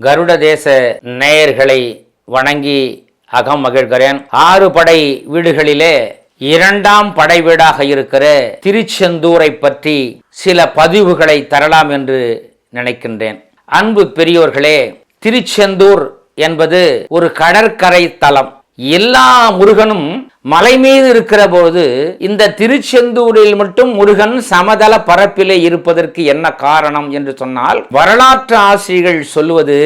கருட தேச நேயர்களை வணங்கி அகம் மகிழ்கிறேன். ஆறு படை வீடுகளிலே இரண்டாம் படை வீடாக இருக்கிற திருச்செந்தூரை பற்றி சில பதிவுகளை தரலாம் என்று நினைக்கின்றேன். அன்பு பெரியோர்களே திருச்செந்தூர் என்பது ஒரு கடற்கரை தலம். எல்லா முருகனும் மலை மீது இருக்கிற போது இந்த திருச்செந்தூரில் மட்டும் முருகன் சமதள பரப்பிலே இருப்பதற்கு என்ன காரணம் என்று சொன்னால் வரலாற்று ஆசிரியர்கள் சொல்லுவது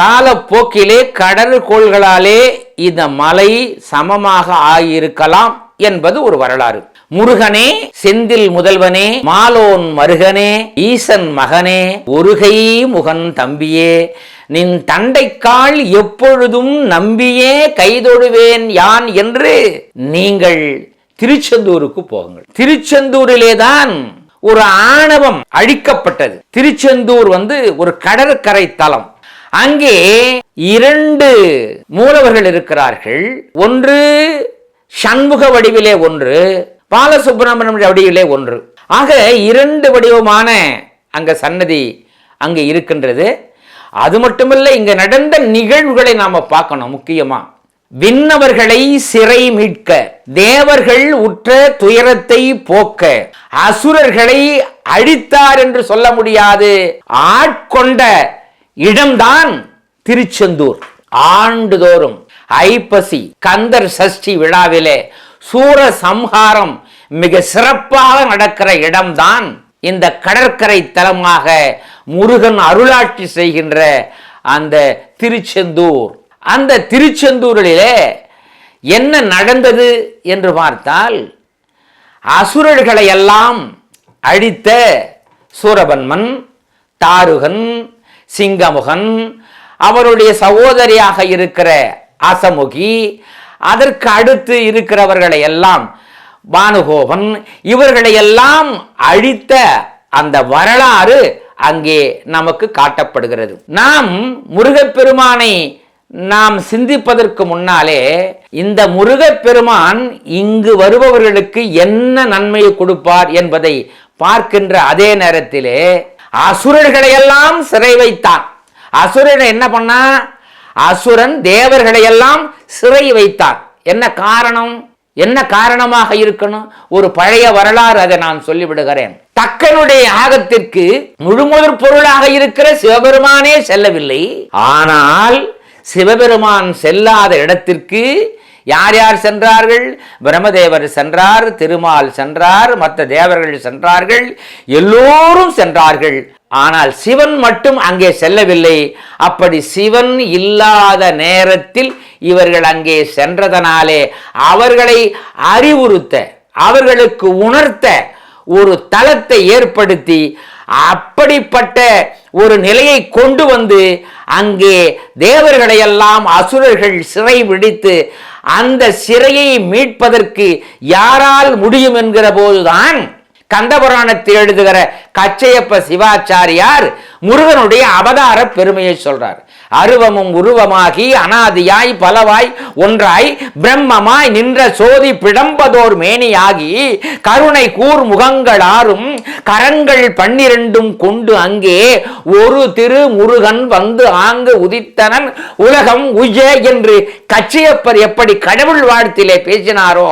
காலப்போக்கிலே கடற்கோள்களாலே இந்த மலை சமமாக ஆகியிருக்கலாம் என்பது ஒரு வரலாறு. முருகனே செந்தில் முதல்வனே மாலோன் மருகனே ஈசன் மகனே ஒருகை முகன் தம்பியே நின் தண்டைக்கால் எப்பொழுதும் நம்பியே கைதொடுவேன் யான் என்று நீங்கள் திருச்செந்தூருக்கு போகுங்கள். திருச்செந்தூரிலே தான் ஒரு ஆணவம் அழிக்கப்பட்டது. திருச்செந்தூர் வந்து ஒரு கடற்கரை தலம். அங்கே இரண்டு மூலவர்கள் இருக்கிறார்கள். ஒன்று சண்முக வடிவிலே ஒன்று பாலசுப்பிரமணியம் வடிவிலே ஒன்று. ஆக இரண்டு வடிவமான அங்க சன்னதி அங்கே இருக்கின்றது. அது மட்டுமல்ல இங்க நடந்த நிகழ்வுகளை நாம பார்க்கணும் முக்கியமா. விண்ணவர்களை சிறை மீட்க தேவர்கள் உற்ற துயரத்தை போக்க அசுரர்களை அழித்தார் என்று சொல்ல முடியாது. ஆட்கொண்ட இடம்தான் திருச்செந்தூர். ஆண்டுதோறும் ஐப்பசி கந்தர் சஷ்டி விழாவிலே சூர சம்ஹாரம் மிக சிறப்பாக நடக்கிற இடம்தான் இந்த கடற்கரை தலமாக முருகன் அருளாட்சி செய்கின்ற அந்த திருச்செந்தூர். அந்த திருச்செந்தூரிலே என்ன நடந்தது என்று பார்த்தால் அசுரர்களை எல்லாம் அழித்த சூரபன்மன் தாருகன் சிங்கமுகன் அவருடைய சகோதரியாக இருக்கிற அசமுகி அதற்கு அடுத்து இருக்கிறவர்களை எல்லாம் பானுகோபன் இவர்களையெல்லாம் அழித்த அந்த வரலாறு அங்கே நமக்கு காட்டப்படுகிறது. நாம் முருகப்பெருமானை நாம் சிந்திப்பதற்கு முன்னாலே இந்த முருகப்பெருமான் இங்கு வருபவர்களுக்கு என்ன நன்மையை கொடுப்பார் என்பதை பார்க்கின்ற அதே நேரத்திலே அசுரர்களை எல்லாம் சிறை வைத்தான். அசுரன் என்ன பண்ணா? அசுரன் தேவர்களையெல்லாம் சிறை வைத்தான். என்ன காரணம்? என்ன காரணமாக இருக்கணும்? ஒரு பழைய வரலாறு அதை நான் சொல்லிவிடுகிறேன். தக்கனுடைய யாகத்திற்கு முழுமுதற் பொருளாக இருக்கிற சிவபெருமானே செல்லவில்லை. ஆனால் சிவபெருமான் செல்லாத இடத்திற்கு யார் யார் சென்றார்கள்? பிரம்மதேவர் சென்றார் திருமால் சென்றார் மற்ற தேவர்கள் சென்றார்கள் எல்லோரும் சென்றார்கள். ஆனால் சிவன் மட்டும் அங்கே செல்லவில்லை. அப்படி சிவன் இல்லாத நேரத்தில் இவர்கள் அங்கே சென்றதனாலே அவர்களை அறிவுறுத்த அவர்களுக்கு உணர்த்த ஒரு தளத்தை ஏற்படுத்தி அப்படிப்பட்ட ஒரு நிலையை கொண்டு வந்து அங்கே தேவர்களையெல்லாம் அசுரர்கள் சிறை பிடித்து அந்த சிறையை மீட்பதற்கு யாரால் முடியும் என்கிற போதுதான் கந்தபுராணத்தில் எழுதுகிற கச்சையப்ப சிவாச்சாரியார் முருகனுடைய அவதார பெருமையை சொல்றார். அருவமும் உருவமாகி அனாதியாய் பலவாய் ஒன்றாய் பிரம்மமாய் நின்ற சோதி பிடம்பதோர் மேனியாகி கருணை கூர் முகங்கள் ஆறும் கரங்கள் பன்னிரண்டும் கொண்டு அங்கே ஒரு திரு முருகன் வந்து ஆங்கு உதித்தனன் உலகம் உய என்று கச்சியப்பர் எப்படி கடவுள் வாழ்த்திலே பேசினாரோ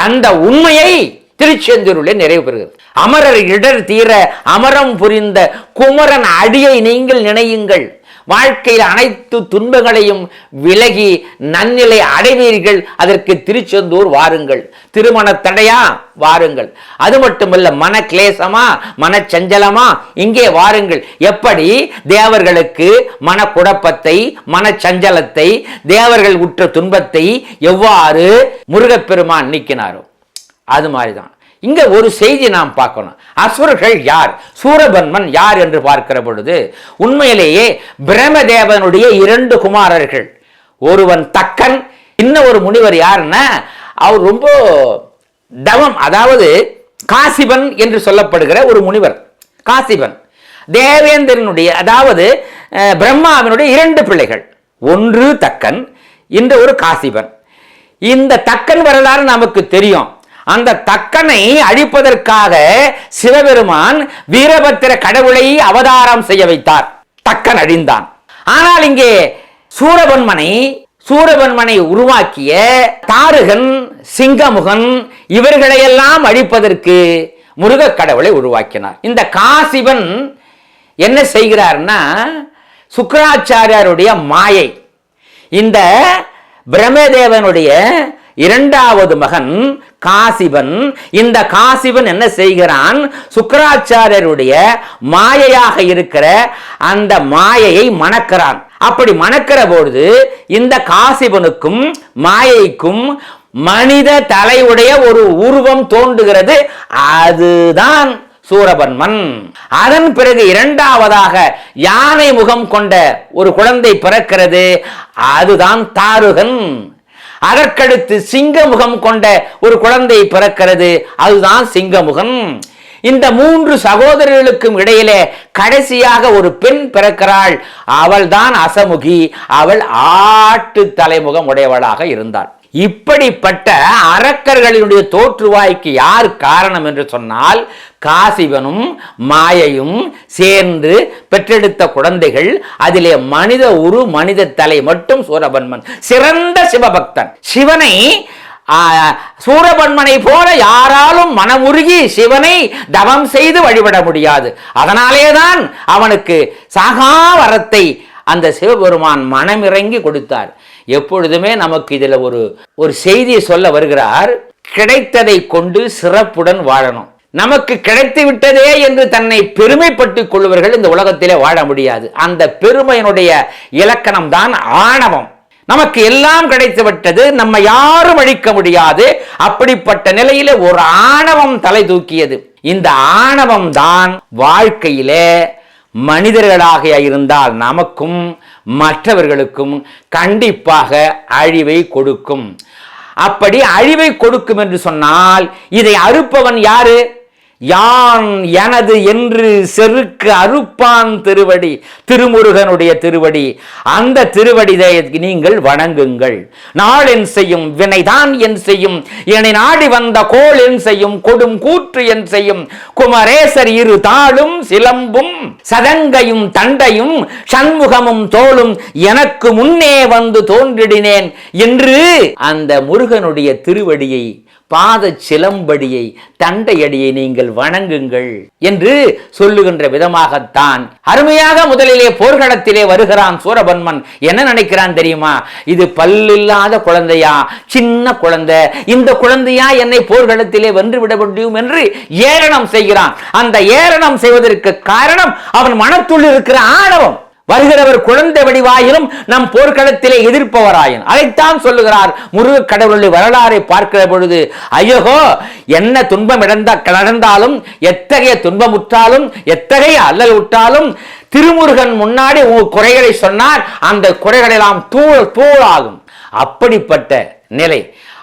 அந்த உண்மையை திருச்செந்தூரிலே நிறைவு பெறுகிறது. அமரர் இடர் தீர அமரம் புரிந்த குமரன் அடியை நீங்கள் நினையுங்கள். வாழ்க்கையில் அனைத்து துன்பங்களையும் விலகி நன்னிலை அடைவீர்கள். அதற்கு திருச்செந்தூர் வாருங்கள். திருமண தடையா? வாருங்கள். அது மட்டுமல்ல மன கிளேசமா மனச்சஞ்சலமா? இங்கே வாருங்கள். எப்படி? தேவர்களுக்கு மன குழப்பத்தை மனச்சஞ்சலத்தை தேவர்கள் உற்ற துன்பத்தை எவ்வாறு முருகப்பெருமான் நீக்கினாரோ? அது மாதிரி தான் இங்கே ஒரு செய்தி நாம் பார்க்கணும். அசுரர்கள் யார்? சூரபன்மன் யார் என்று பார்க்கிற பொழுது உண்மையிலேயே பிரம்மதேவனுடைய இரண்டு குமாரர்கள். ஒருவன் தக்கன் இன்னும் ஒரு முனிவர் யாருன்னா அவர் ரொம்ப தவம் அதாவது காசிபன் என்று சொல்லப்படுகிற ஒரு முனிவர். காசிபன். தேவேந்திரனுடைய அதாவது பிரம்மாவினுடைய இரண்டு பிள்ளைகள். ஒன்று தக்கன் இந்த ஒரு காசிபன். இந்த தக்கன் வரலாறு நமக்கு தெரியும். அந்த தக்கனை அழிப்பதற்காக சிவபெருமான் வீரபத்திர கடவுளை அவதாரம் செய்ய வைத்தார். தக்கன் அழிந்தான். ஆனால் இங்கே சூரபன்மனை சூரபன்மனை உருவாக்கிய தாருகன் சிங்கமுகன் இவர்களையெல்லாம் அழிப்பதற்கு முருகக் கடவுளை உருவாக்கினார். இந்த காசிவன் என்ன செய்கிறார்னா சுக்கராச்சாரியாருடைய மாயை இந்த பிரம்மதேவனுடைய இரண்டாவது மகன் காசிபன். இந்த காசிபன் என்ன செய்கிறான்? சுக்கராச்சாரியருடைய மாயையாக இருக்கிற அந்த மாயையை மணக்கிறான். அப்படி மணக்கிற பொழுது இந்த காசிபனுக்கும் மாயைக்கும் மனித தலையுடைய ஒரு உருவம் தோன்றுகிறது. அதுதான் சூரபன்மன். அதன் பிறகு இரண்டாவதாக யானை முகம் கொண்ட ஒரு குழந்தை பிறக்கிறது. அதுதான் தாருகன். அதற்கடுத்து சிங்கமுகம் கொண்ட ஒரு குழந்தை பிறக்கிறது. அதுதான் சிங்கமுகம். இந்த மூன்று சகோதரர்களுக்கும் இடையிலே கடைசியாக ஒரு பெண் பிறக்கிறாள். அவள்தான் அசமுகி. அவள் ஆட்டு தலைமுகம் உடையவளாக இருந்தாள். இப்படிப்பட்ட அரக்கர்களினுடைய தோற்றுவாய்க்கு யார் காரணம் என்று சொன்னால் காசிவனும் மாயையும் சேர்ந்து பெற்றெடுத்த குழந்தைகள் அதிலே மனித உரு மனித தலை மட்டும் சூரபன்மன். சிறந்த சிவபக்தன். சிவனை சூரபன்மனை போல யாராலும் மனமுருகி சிவனை தவம் செய்து வழிபட முடியாது. அதனாலேதான் அவனுக்கு சாகா வரத்தை அந்த சிவபெருமான் மனமிறங்கி கொடுத்தார். எப்பொழுதுமே நமக்கு இதுல ஒரு ஒரு செய்தியை சொல்ல வருகிறார் கிடைத்ததை கொண்டு சிறப்புடன் வாழணும். நமக்கு கிடைத்து விட்டதே என்று தன்னை பெருமைப்பட்டுக் கொள்வர்கள் இந்த உலகத்திலே வாழ முடியாது. அந்த பெருமையினுடைய இலக்கணம் தான் ஆணவம். நமக்கு எல்லாம் கிடைத்து விட்டது நம்ம யாரும் அழிக்க முடியாது. அப்படிப்பட்ட நிலையில ஒரு ஆணவம் தலை தூக்கியது. இந்த ஆணவம் தான் வாழ்க்கையிலே மனிதர்களாக இருந்தால் நமக்கும் மற்றவர்களுக்கும் கண்டிப்பாக அழிவை கொடுக்கும். அப்படி அழிவை கொடுக்கும் என்று சொன்னால் இதை அறுப்பவன் யாரு? யான் எனது என்று செருக்கு அறுப்பான் திருவடி திருமுருகனுடைய திருவடி. அந்த திருவடிதை நீங்கள் வணங்குங்கள். நாள் என் செய்யும் வினைதான் என் செய்யும் என்னை நாடி வந்த கோள் என் செய்யும் கொடும் கூற்று என் செய்யும். குமரேசர் இரு தாளும் சிலம்பும் சதங்கையும் தண்டையும் சண்முகமும் தோளும் எனக்கு முன்னே வந்து தோன்றிடினேன் என்று அந்த முருகனுடைய திருவடியை பாத சிலம்படியை தண்டையடியை நீங்கள் வணங்குங்கள் என்று சொல்லுகின்ற விதமாகத்தான் அருமையாக முதலிலே போர்க்களத்திலே வருகிறான் சூரபன்மன். என்ன நினைக்கிறான் தெரியுமா? இது பல்லில்லாத குழந்தையா? சின்ன குழந்தை. இந்த குழந்தையா என்னை போர்க்களத்திலே வென்றுவிட முடியும் என்று ஏரணம் செய்கிறான். அந்த ஏரணம் செய்வதற்கு காரணம் அவன் மனத்துள் இருக்கிற ஆணவம். வருகிறவர் குழந்தை வடிவாயிலும் நம் போர்க்களத்திலே எதிர்ப்பவராயின். அதைத்தான் சொல்லுகிறார் முருக கடவுளுடைய வரலாறை பார்க்கிற பொழுது ஐயோ என்ன துன்பம் இடந்த நடந்தாலும் எத்தகைய துன்பமுற்றாலும் எத்தகைய அல்லல் உற்றாலும் திருமுருகன் முன்னாடி உங்கள் குறைகளை சொன்னார் அந்த குறைகள் எல்லாம் தூள் தூளாகும். அப்படிப்பட்ட நிலை.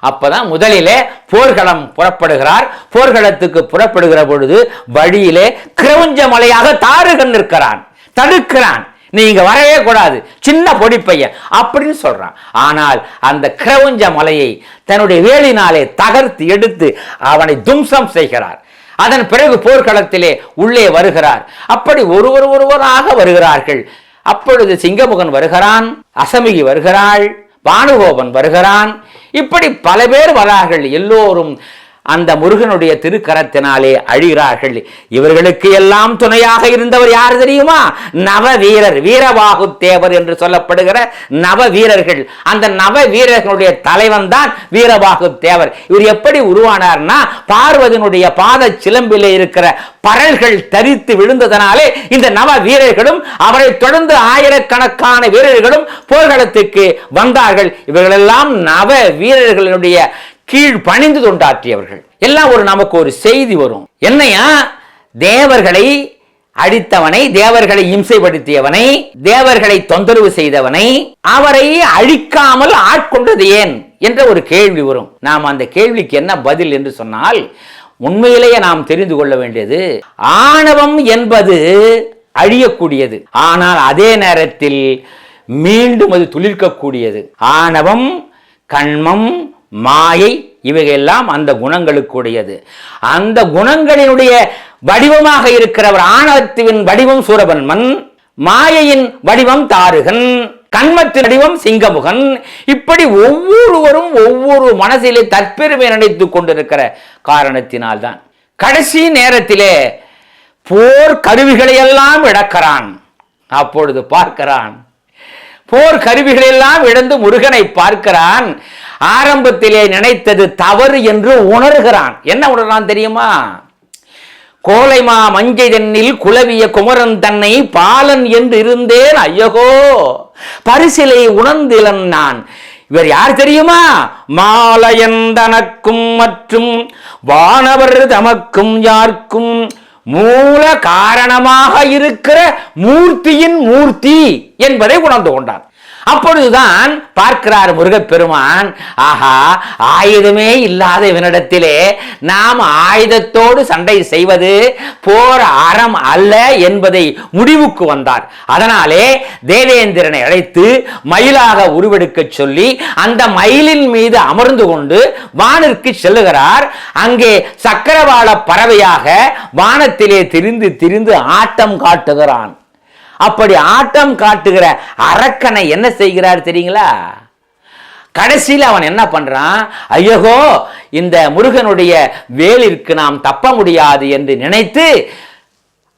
அப்பதான் முதலிலே போர்க்களம் புறப்படுகிறார். போர்க்களத்துக்கு புறப்படுகிற பொழுது வழியிலே கிரவுஞ்ச மலையாக தாருகன் நிற்கிறான் தடுக்கிறான். நீங்க வரவே கூடாது. சின்ன பொடி பையன் அப்படின்னு சொல்றான். ஆனால் அந்த கிரவுஞ்ச மலையை தன்னுடைய வேலினாலே தகர்த்து எடுத்து அவனை தும்சம் செய்கிறார். அதன் பிறகு போர்க்களத்திலே உள்ளே வருகிறார். அப்படி ஒருவர் ஒருவராக வருகிறார்கள். அப்பொழுது சிங்கமுகன் வருகிறான் அசமிகி வருகிறாள் பானுகோபன் வருகிறான். இப்படி பல பேர் வரார்கள். எல்லோரும் அந்த முருகனுடைய திருக்கரத்தினாலே அழிகிறார்கள். இவர்களுக்கு எல்லாம் துணையாக இருந்தவர் யார் தெரியுமா? நவ வீரர் வீரபாகு தேவர் என்று சொல்லப்படுகிற நவ வீரர்கள் அந்த நவ வீரர்களுடைய தலைவன் தான் வீரபாகு தேவர் இவர் எப்படி உருவானார்னா பார்வதியினுடைய பாத சிலம்பிலே இருக்கிற பரல்கள் தரித்து விழுந்ததனாலே இந்த நவ வீரர்களும் அவரை தொடர்ந்து ஆயிரக்கணக்கான வீரர்களும் போர்க்களத்துக்கு வந்தார்கள். இவர்களெல்லாம் நவ வீரர்களுடைய கீழ் பணிந்து தொண்டாற்றியவர்கள் எல்லாம் ஒரு நமக்கு ஒரு செய்தி வரும். என்னையா? தேவர்களை அழித்தவனை தேவர்களை இம்சைப்படுத்தியவனை தேவர்களை தொந்தரவு செய்தவனை அவரை அழிக்காமல் ஆட்கொண்டது ஏன்? என்ற ஒரு கேள்வி வரும். நாம் அந்த கேள்விக்கு என்ன பதில் என்று சொன்னால் உண்மையிலேயே நாம் தெரிந்து கொள்ள வேண்டியது ஆணவம் என்பது அழியக்கூடியது. ஆனால் அதே நேரத்தில் மீண்டும் அது துளிர்க்கக்கூடியது. ஆணவம் கண்மம் மாயை இவையெல்லாம் அந்த குணங்களுக்கு உடையது அந்த குணங்களினுடைய வடிவமாக இருக்கிறவர் ஆணவத்துவின் வடிவம் சூரபன்மன் மாயையின் வடிவம் தாருகன் கண்மத்தின் வடிவம் சிங்கமுகன். இப்படி ஒவ்வொருவரும் ஒவ்வொரு மனசிலே தற்பெருமை நினைத்துக் கொண்டிருக்கிற காரணத்தினால்தான் கடைசி நேரத்திலே போர் கருவிகளை எல்லாம் இழக்கிறான். அப்பொழுது பார்க்கிறான் போர் கருவிகளெல்லாம் இழந்து முருகனை பார்க்கிறான். ஆரம்பத்திலே நினைத்தது தவறு என்று உணர்கிறான். என்ன உணர்றான் தெரியுமா? கோலைமா மஞ்சை தன்னில் குலவிய குமரன் தன்னை பாலன் என்று இருந்தேன். ஐயகோ! பரிசிலை உணர்ந்திலன் நான் இவர் யார் தெரியுமா? மாலையன் தனக்கும் மற்றும் வானவர் தமக்கும் யாருக்கும் மூல காரணமாக இருக்கிற மூர்த்தியின் மூர்த்தி என்பதை உணர்ந்து கொண்டார். அப்பொழுதுதான் பார்க்கிறார் முருகப்பெருமான் ஆஹா ஆயுதமே இல்லாத இவனிடத்திலே நாம் ஆயுதத்தோடு சண்டை செய்வது போர் அறம் அல்ல என்பதை முடிவுக்கு வந்தார். அதனாலே தேவேந்திரனை அழைத்து மயிலாக உருவெடுக்க சொல்லி அந்த மயிலின் மீது அமர்ந்து கொண்டு வானிற்கு செல்லுகிறார். அங்கே சக்கரவாள பறவையாக வானத்திலே திரிந்து திரிந்து ஆட்டம் காட்டுகிறான். அப்படி ஆட்டம் காட்டுகிற அரக்கனை என்ன செய்கிறார் தெரியுங்களா? கடைசியில் அவன் என்ன பண்றான்? ஐயகோ இந்த முருகனுடைய வேலிற்கு நாம் தப்ப முடியாது என்று நினைத்து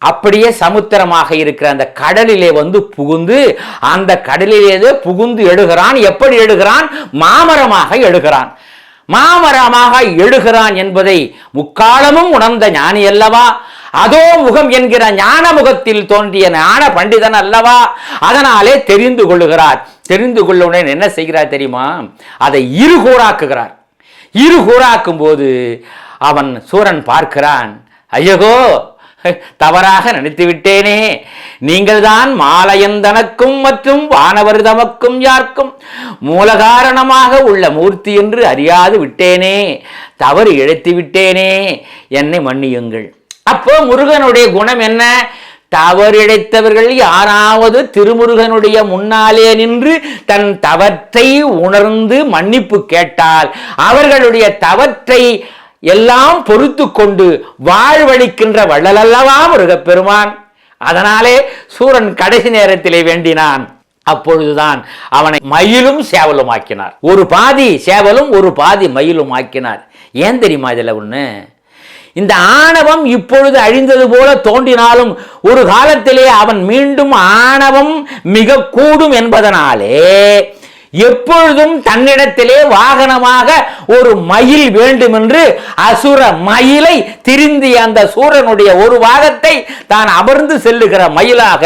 அப்படியே சமுத்திரமாக இருக்கிற அந்த கடலிலே வந்து புகுந்து அந்த கடலிலே புகுந்து எடுகிறான் எப்படி எழுகிறான்? மாமரமாக எழுகிறான். மாமரமாக எழுகிறான் என்பதை முக்காலமும் உணர்ந்த ஞானி அல்லவா? அதோ முகம் என்கிற ஞான முகத்தில் தோன்றிய ஞான பண்டிதன் அல்லவா? அதனாலே தெரிந்து கொள்ளுகிறார். தெரிந்து கொள்ளுடன் என்ன செய்கிறார் தெரியுமா? அதை இரு கூறாக்குகிறார். இரு கூறாக்கும் போது அவன் சூரன் பார்க்கிறான். ஐயகோ தவறாக நினைத்து விட்டேனே. நீங்கள்தான் மாலையந்தனக்கும் மற்றும் வானவர் தமக்கும் யார்க்கும் மூலகாரணமாக உள்ள மூர்த்தி என்று அறியாது விட்டேனே. தவறு இழைத்து விட்டேனே. என்னை மன்னியுங்கள். அப்போ முருகனுடைய குணம் என்ன? தவறிழைத்தவர்கள் யாராவது திருமுருகனுடைய முன்னாலே நின்று தன் தவற்றை உணர்ந்து மன்னிப்பு கேட்டால் அவர்களுடைய தவற்றை எல்லாம் பொறுத்து கொண்டு வாழ்வழிக்கின்ற வள்ளலல்லவா முருகப்பெருமான்? அதனாலே சூரன் கடைசி நேரத்திலே வேண்டினான். அப்பொழுதுதான் அவனை மயிலும் சேவலும் ஆக்கினார் ஒரு பாதி சேவலும் ஒரு பாதி மயிலும் ஆக்கினார் ஏன் தெரியுமா இதில் ஒண்ணு? இந்த ஆணவம் இப்பொழுது அழிந்தது போல தோன்றினாலும் ஒரு காலத்திலே அவன் மீண்டும் ஆணவம் மிக கூடும் என்பதனாலே எப்பொழுதும் தன்னிடத்திலே வாகனமாக ஒரு மயில் வேண்டும் என்று அசுர மயிலை திருந்திய அந்த சூரனுடைய ஒரு வாகத்தை தான் அமர்ந்து செல்லுகிற மயிலாக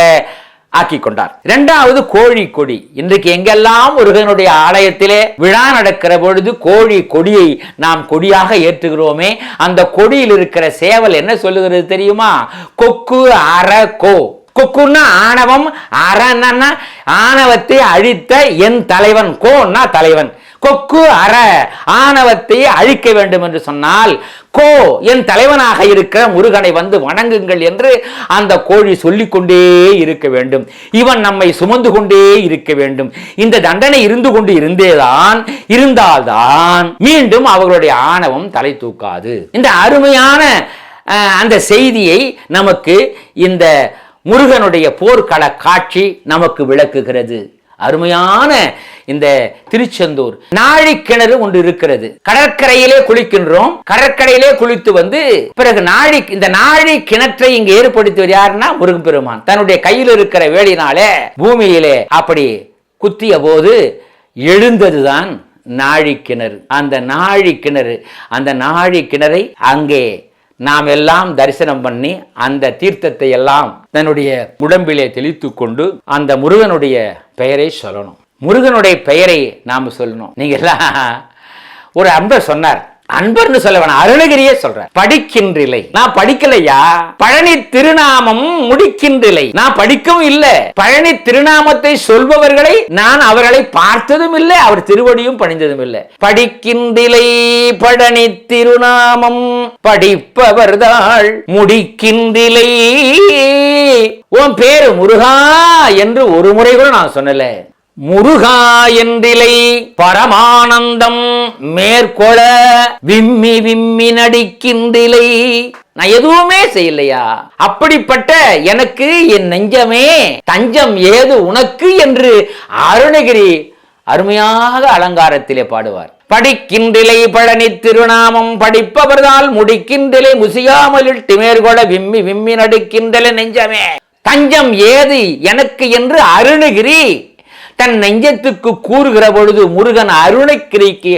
ஆக்கி கொண்டார் இரண்டாவது கோழி கொடி. இன்றைக்கு எங்கெல்லாம் முருகனுடைய ஆலயத்திலே விழா நடக்கிற பொழுது கோழி கொடியை நாம் கொடியாக ஏற்றுகிறோமே அந்த கொடியில் இருக்கிற சேவல் என்ன சொல்லுகிறது தெரியுமா? கொக்கு அற கோ. கொக்குன்னா ஆணவம் அரணன்னா ஆணவத்தை அழித்த என் தலைவன் கோன்னா தலைவன். கொக்கு அற ஆணவத்தை அழிக்க வேண்டும் என்று சொன்னால் கோ என் தலைவனாக இருக்கிற முருகனை வந்து வணங்குங்கள் என்று அந்த கோழி சொல்லிக் கொண்டே இருக்க வேண்டும். இவன் நம்மை சுமந்து கொண்டே இருக்க வேண்டும். இந்த தண்டனை இருந்து கொண்டு இருந்தேதான் இருந்தால்தான் மீண்டும் அவர்களுடைய ஆணவம் தலை தூக்காது. இந்த அருமையான அந்த செய்தியை நமக்கு இந்த முருகனுடைய போர்க்கள காட்சி நமக்கு விளக்குகிறது. அருமையான இந்த திருச்செந்தூர். நாழி கிணறு ஒன்று இருக்கிறது. கடற்கரையிலே குளிக்கின்றோம். கடற்கரையிலே குளித்து வந்து பிறகு நாழி இந்த நாழி கிணற்றை இங்கு ஏற்படுத்தியவர் யாருன்னா முருகன் பெருமான் தன்னுடைய கையில் இருக்கிற வேலினாலே பூமியிலே அப்படி குத்திய போது எழுந்ததுதான் நாழி கிணறு அந்த நாழி கிணறு அந்த நாழி கிணறை அங்கே நாம் எல்லாம் தரிசனம் பண்ணி அந்த தீர்த்தத்தை எல்லாம் தன்னுடைய உடம்பிலே தெளித்து கொண்டு அந்த முருகனுடைய பெயரை சொல்லணும். முருகனுடைய பெயரை நாம் சொல்லணும். நீங்கள் எல்லாம் ஒரு அன்பர் சொன்னார். அன்பர்னு சொல்ல வேணாம் அருணகிரியே சொல்ற படிக்கின்றில்லை நான் படிக்கலையா? பழனி திருநாமம் முடிக்கின்றில்லை நான் படிக்கவும் இல்லை. பழனி திருநாமத்தை சொல்பவர்களை நான் அவர்களை பார்த்ததும் இல்லை அவர் திருவடியும் பணிந்ததும் இல்லை. படிக்கின்றிலை பழனி திருநாமம் படிப்பவர்தாள் முடிக்கின்றிலை. உன் பேரு முருகா என்று ஒரு முறை கூட நான் சொன்னல. முருகா என்றிலை பரமானந்தம் மேற்கொள விம்மி விம்மி நடிக்கின்றிலை. நான் எதுவுமே செய்யலையா? அப்படிப்பட்ட எனக்கு என் நெஞ்சமே தஞ்சம் ஏது உனக்கு என்று அருணகிரி அருமையாக அலங்காரத்திலே பாடுவார். படிக்கின்றிலை பழனி திருநாமம் படிப்பவர்தால் முடிக்கின்றிலை. முசியாமலில் திமேர்கொட விம்மி விம்மி நடுக்கின்றலை நெஞ்சமே. தஞ்சம் ஏது எனக்கு என்று அருணகிரி தன் நெஞ்சத்துக்கு கூறுகிற பொழுது முருகன் அருணைக்கிரிக்கு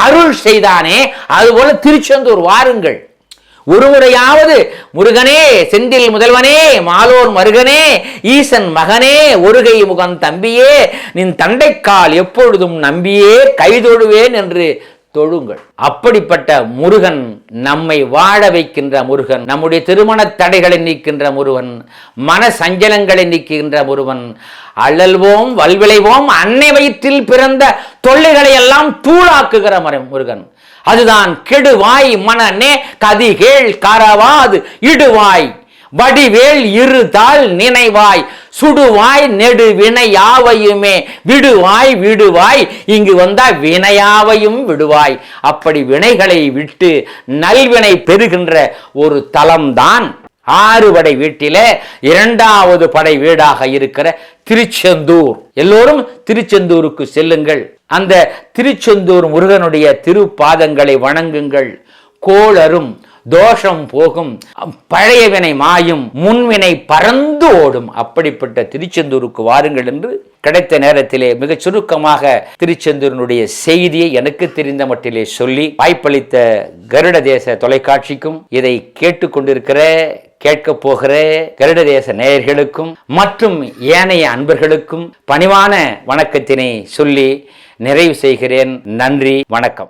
அருள் செய்தானே? அதுபோல திருச்செந்தூர் வாருங்கள். ஒருமுறையாவது முருகனே செந்தில் முதல்வனே மாலோன் மருகனே ஈசன் மகனே ஒருகை முகன் தம்பியே நின் தண்டைக்கால் எப்பொழுதும் நம்பியே கைதொழுவேன் என்று தொழுங்கள். அப்படிப்பட்ட முருகன் நம்மை வாழ வைக்கின்ற முருகன் நம்முடைய திருமண தடைகளை நீக்கின்ற முருகன் மன சஞ்சலங்களை நீக்குகின்ற முருகன் அழல்வோம் வல்விளைவோம் அன்னை வயிற்றில் பிறந்த தொல்லைகளை எல்லாம் தூளாக்குகிற முருகன். அதுதான் கெடுவாய் மனநே கதிகேள் கரவாது இடுவாய் வடிவேல் இருதால் நினைவாய் சுடுவாய் நெடு வினையாவையுமே. விடுவாய் விடுவாய் இங்கு வந்தா வினையாவையும் விடுவாய். அப்படி வினைகளை விட்டு நல்வினை பெறுகின்ற ஒரு தலம்தான் ஆறு படை வீட்டிலே இரண்டாவது படை வீடாக இருக்கிற திருச்செந்தூர். எல்லோரும் திருச்செந்தூருக்கு செல்லுங்கள். அந்த திருச்செந்தூர் முருகனுடைய திருப்பாதங்களை வணங்குங்கள். கோளரும் தோஷம் போகும். பழையவினை மாயும் முன்வினை பறந்து ஓடும். அப்படிப்பட்ட திருச்செந்தூருக்கு வாருங்கள் என்று கிடைத்த நேரத்திலே மிகச் சுருக்கமாக திருச்செந்தூரினுடைய செய்தியை எனக்கு தெரிந்த மட்டிலே சொல்லி வாய்ப்பளித்த கருட தேச தொலைக்காட்சிக்கும் இதை கேட்டுக்கொண்டிருக்கிற கேட்க போகிற கருட தேச நேயர்களுக்கும் மற்றும் ஏனைய அன்பர்களுக்கும் பணிவான வணக்கத்தினை சொல்லி நிறைவு செய்கிறேன். நன்றி வணக்கம்.